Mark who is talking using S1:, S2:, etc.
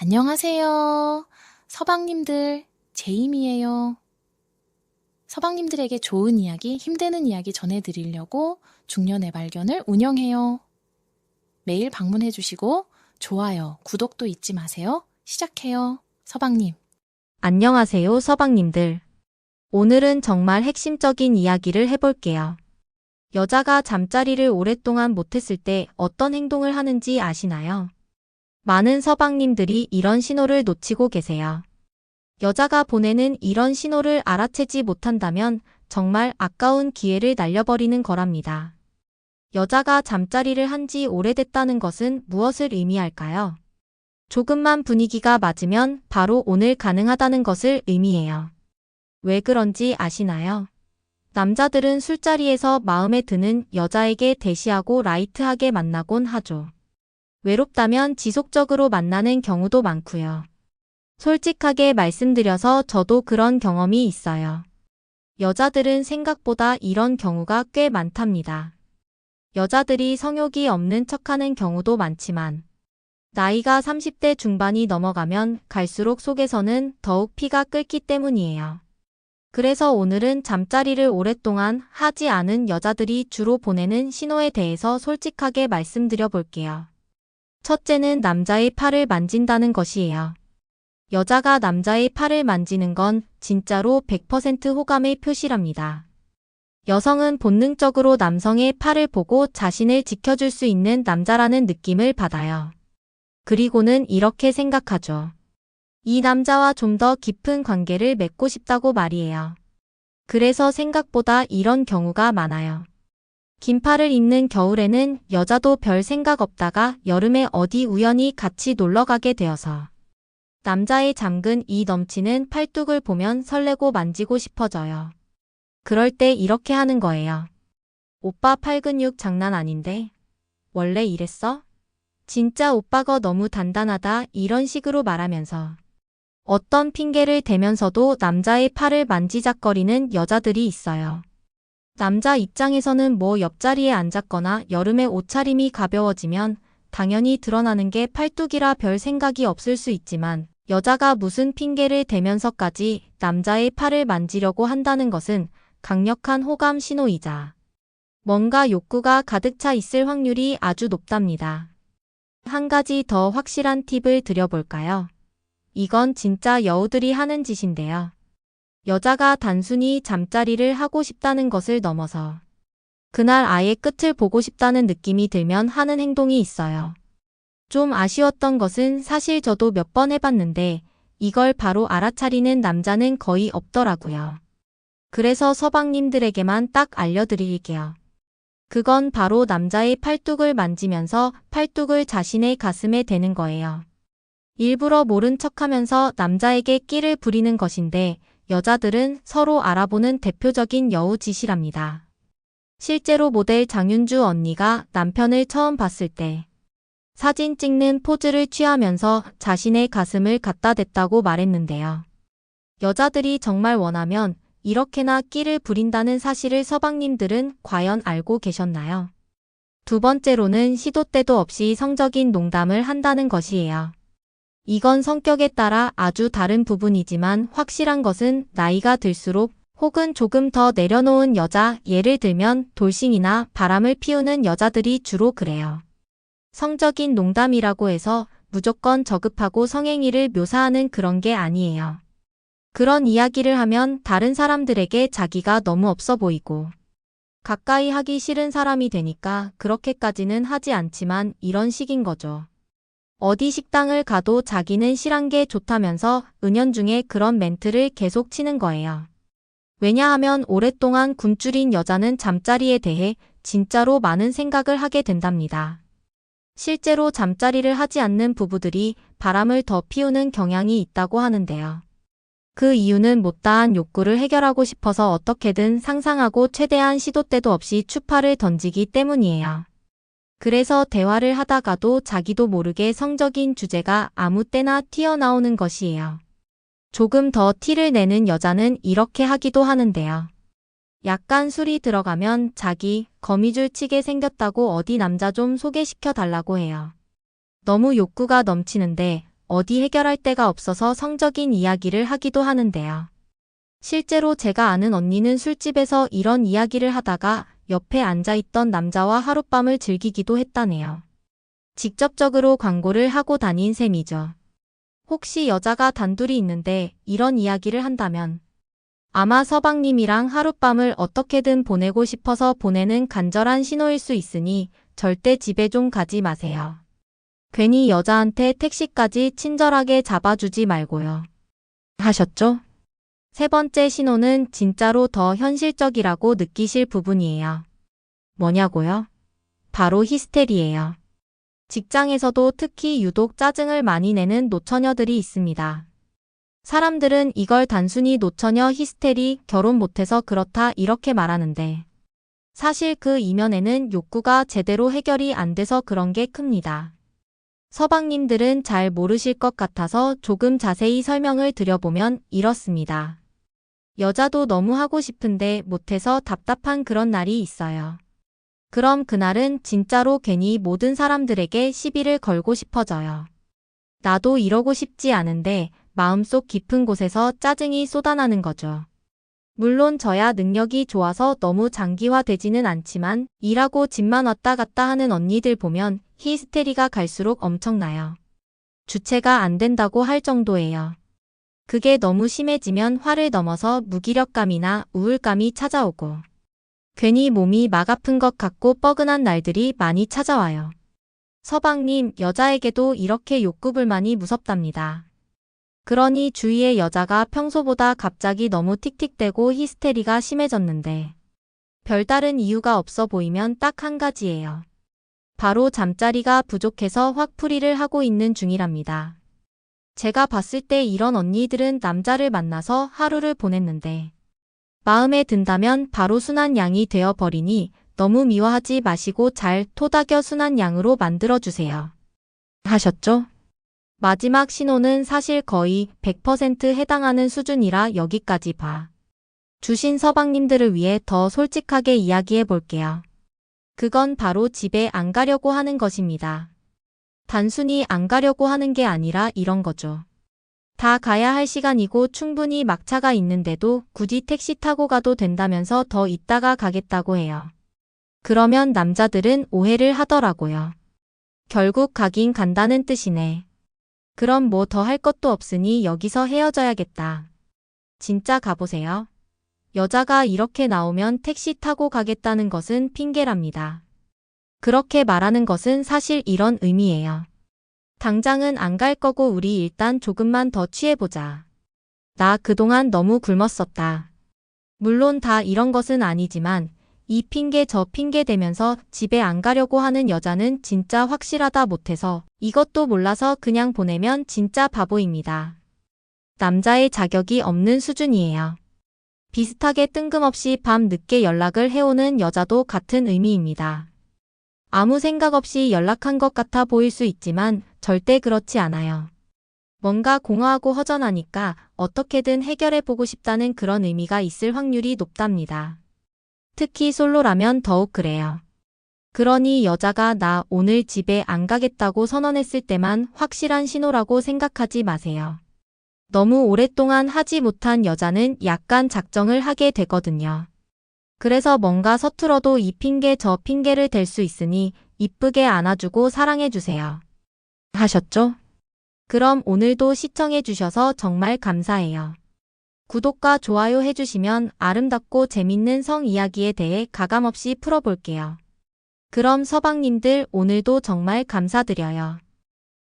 S1: 안녕하세요. 서방님들, 제임이에요. 서방님들에게 좋은 이야기, 힘드는 이야기 전해드리려고 중년의 발견을 운영해요. 매일 방문해주시고, 좋아요, 구독도 잊지 마세요. 시작해요. 서방님.
S2: 안녕하세요, 서방님들. 오늘은 정말 핵심적인 이야기를 해볼게요. 여자가 잠자리를 오랫동안 못했을 때 어떤 행동을 하는지 아시나요? 많은 서방님들이 이런 신호를 놓치고 계세요. 여자가 보내는 이런 신호를 알아채지 못한다면 정말 아까운 기회를 날려버리는 거랍니다. 여자가 잠자리를 한 지 오래됐다는 것은 무엇을 의미할까요? 조금만 분위기가 맞으면 바로 오늘 가능하다는 것을 의미해요. 왜 그런지 아시나요? 남자들은 술자리에서 마음에 드는 여자에게 대시하고 라이트하게 만나곤 하죠. 외롭다면 지속적으로 만나는 경우도 많고요. 솔직하게 말씀드려서 저도 그런 경험이 있어요. 여자들은 생각보다 이런 경우가 꽤 많답니다. 여자들이 성욕이 없는 척하는 경우도 많지만 나이가 30대 중반이 넘어가면 갈수록 속에서는 더욱 피가 끓기 때문이에요. 그래서 오늘은 잠자리를 오랫동안 하지 않은 여자들이 주로 보내는 신호에 대해서 솔직하게 말씀드려 볼게요. 첫째는 남자의 팔을 만진다는 것이에요. 여자가 남자의 팔을 만지는 건 진짜로 100% 호감의 표시랍니다. 여성은 본능적으로 남성의 팔을 보고 자신을 지켜줄 수 있는 남자라는 느낌을 받아요. 그리고는 이렇게 생각하죠. 이 남자와 좀 더 깊은 관계를 맺고 싶다고 말이에요. 그래서 생각보다 이런 경우가 많아요. 긴 팔을 입는 겨울에는 여자도 별 생각 없다가 여름에 어디 우연히 같이 놀러 가게 되어서 남자의 잠근 이 넘치는 팔뚝을 보면 설레고 만지고 싶어져요. 그럴 때 이렇게 하는 거예요. 오빠 팔 근육 장난 아닌데? 원래 이랬어? 진짜 오빠가 너무 단단하다 이런 식으로 말하면서 어떤 핑계를 대면서도 남자의 팔을 만지작거리는 여자들이 있어요. 남자 입장에서는 뭐 옆자리에 앉았거나 여름에 옷차림이 가벼워지면 당연히 드러나는 게 팔뚝이라 별 생각이 없을 수 있지만 여자가 무슨 핑계를 대면서까지 남자의 팔을 만지려고 한다는 것은 강력한 호감 신호이자 뭔가 욕구가 가득 차 있을 확률이 아주 높답니다. 한 가지 더 확실한 팁을 드려볼까요? 이건 진짜 여우들이 하는 짓인데요. 여자가 단순히 잠자리를 하고 싶다는 것을 넘어서 그날 아예 끝을 보고 싶다는 느낌이 들면 하는 행동이 있어요. 좀 아쉬웠던 것은 사실 저도 몇 번 해봤는데 이걸 바로 알아차리는 남자는 거의 없더라고요. 그래서 서방님들에게만 딱 알려드릴게요. 그건 바로 남자의 팔뚝을 만지면서 팔뚝을 자신의 가슴에 대는 거예요. 일부러 모른 척하면서 남자에게 끼를 부리는 것인데 여자들은 서로 알아보는 대표적인 여우짓이랍니다. 실제로 모델 장윤주 언니가 남편을 처음 봤을 때 사진 찍는 포즈를 취하면서 자신의 가슴을 갖다 댔다고 말했는데요. 여자들이 정말 원하면 이렇게나 끼를 부린다는 사실을 서방님들은 과연 알고 계셨나요? 두 번째로는 시도 때도 없이 성적인 농담을 한다는 것이에요. 이건 성격에 따라 아주 다른 부분이지만 확실한 것은 나이가 들수록 혹은 조금 더 내려놓은 여자, 예를 들면 돌싱이나 바람을 피우는 여자들이 주로 그래요. 성적인 농담이라고 해서 무조건 저급하고 성행위를 묘사하는 그런 게 아니에요. 그런 이야기를 하면 다른 사람들에게 자기가 너무 없어 보이고 가까이 하기 싫은 사람이 되니까 그렇게까지는 하지 않지만 이런 식인 거죠. 어디 식당을 가도 자기는 실한 게 좋다면서 은연중에 그런 멘트를 계속 치는 거예요. 왜냐하면 오랫동안 굶주린 여자는 잠자리에 대해 진짜로 많은 생각을 하게 된답니다. 실제로 잠자리를 하지 않는 부부들이 바람을 더 피우는 경향이 있다고 하는데요. 그 이유는 못다한 욕구를 해결하고 싶어서 어떻게든 상상하고 최대한 시도 때도 없이 추파를 던지기 때문이에요. 그래서 대화를 하다가도 자기도 모르게 성적인 주제가 아무 때나 튀어나오는 것이에요. 조금 더 티를 내는 여자는 이렇게 하기도 하는데요. 약간 술이 들어가면 자기 거미줄 치게 생겼다고 어디 남자 좀 소개시켜 달라고 해요. 너무 욕구가 넘치는데 어디 해결할 데가 없어서 성적인 이야기를 하기도 하는데요. 실제로 제가 아는 언니는 술집에서 이런 이야기를 하다가 옆에 앉아있던 남자와 하룻밤을 즐기기도 했다네요. 직접적으로 광고를 하고 다닌 셈이죠. 혹시 여자가 단둘이 있는데 이런 이야기를 한다면 아마 서방님이랑 하룻밤을 어떻게든 보내고 싶어서 보내는 간절한 신호일 수 있으니 절대 집에 좀 가지 마세요. 괜히 여자한테 택시까지 친절하게 잡아주지 말고요. 하셨죠? 세 번째 신호는 진짜로 더 현실적이라고 느끼실 부분이에요. 뭐냐고요? 바로 히스테리예요. 직장에서도 특히 유독 짜증을 많이 내는 노처녀들이 있습니다. 사람들은 이걸 단순히 노처녀 히스테리 결혼 못해서 그렇다 이렇게 말하는데 사실 그 이면에는 욕구가 제대로 해결이 안 돼서 그런 게 큽니다. 서방님들은 잘 모르실 것 같아서 조금 자세히 설명을 드려보면 이렇습니다. 여자도 너무 하고 싶은데 못해서 답답한 그런 날이 있어요. 그럼 그날은 진짜로 괜히 모든 사람들에게 시비를 걸고 싶어져요. 나도 이러고 싶지 않은데 마음속 깊은 곳에서 짜증이 쏟아나는 거죠. 물론 저야 능력이 좋아서 너무 장기화되지는 않지만 일하고 집만 왔다 갔다 하는 언니들 보면 히스테리가 갈수록 엄청나요. 주체가 안 된다고 할 정도예요. 그게 너무 심해지면 화를 넘어서 무기력감이나 우울감이 찾아오고 괜히 몸이 막 아픈 것 같고 뻐근한 날들이 많이 찾아와요. 서방님, 여자에게도 이렇게 욕구불만이 무섭답니다. 그러니 주위의 여자가 평소보다 갑자기 너무 틱틱대고 히스테리가 심해졌는데 별다른 이유가 없어 보이면 딱 한 가지예요. 바로 잠자리가 부족해서 확풀이를 하고 있는 중이랍니다. 제가 봤을 때 이런 언니들은 남자를 만나서 하루를 보냈는데 마음에 든다면 바로 순한 양이 되어 버리니 너무 미워하지 마시고 잘 토닥여 순한 양으로 만들어 주세요. 하셨죠? 마지막 신호는 사실 거의 100% 해당하는 수준이라 여기까지 봐. 주신 서방님들을 위해 더 솔직하게 이야기해 볼게요. 그건 바로 집에 안 가려고 하는 것입니다. 단순히 안 가려고 하는 게 아니라 이런 거죠. 다 가야 할 시간이고 충분히 막차가 있는데도 굳이 택시 타고 가도 된다면서 더 있다가 가겠다고 해요. 그러면 남자들은 오해를 하더라고요. 결국 가긴 간다는 뜻이네. 그럼 뭐 더 할 것도 없으니 여기서 헤어져야겠다. 진짜 가보세요. 여자가 이렇게 나오면 택시 타고 가겠다는 것은 핑계랍니다. 그렇게 말하는 것은 사실 이런 의미예요. 당장은 안 갈 거고 우리 일단 조금만 더 취해보자. 나 그동안 너무 굶었었다. 물론 다 이런 것은 아니지만 이 핑계 저 핑계 대면서 집에 안 가려고 하는 여자는 진짜 확실하다 못해서 이것도 몰라서 그냥 보내면 진짜 바보입니다. 남자의 자격이 없는 수준이에요. 비슷하게 뜬금없이 밤 늦게 연락을 해오는 여자도 같은 의미입니다. 아무 생각 없이 연락한 것 같아 보일 수 있지만 절대 그렇지 않아요. 뭔가 공허하고 허전하니까 어떻게든 해결해 보고 싶다는 그런 의미가 있을 확률이 높답니다. 특히 솔로라면 더욱 그래요. 그러니 여자가 나 오늘 집에 안 가겠다고 선언했을 때만 확실한 신호라고 생각하지 마세요. 너무 오랫동안 하지 못한 여자는 약간 작정을 하게 되거든요. 그래서 뭔가 서툴어도 이 핑계 저 핑계를 댈 수 있으니 이쁘게 안아주고 사랑해주세요. 하셨죠? 그럼 오늘도 시청해주셔서 정말 감사해요. 구독과 좋아요 해주시면 아름답고 재밌는 성 이야기에 대해 가감없이 풀어볼게요. 그럼 서방님들 오늘도 정말 감사드려요.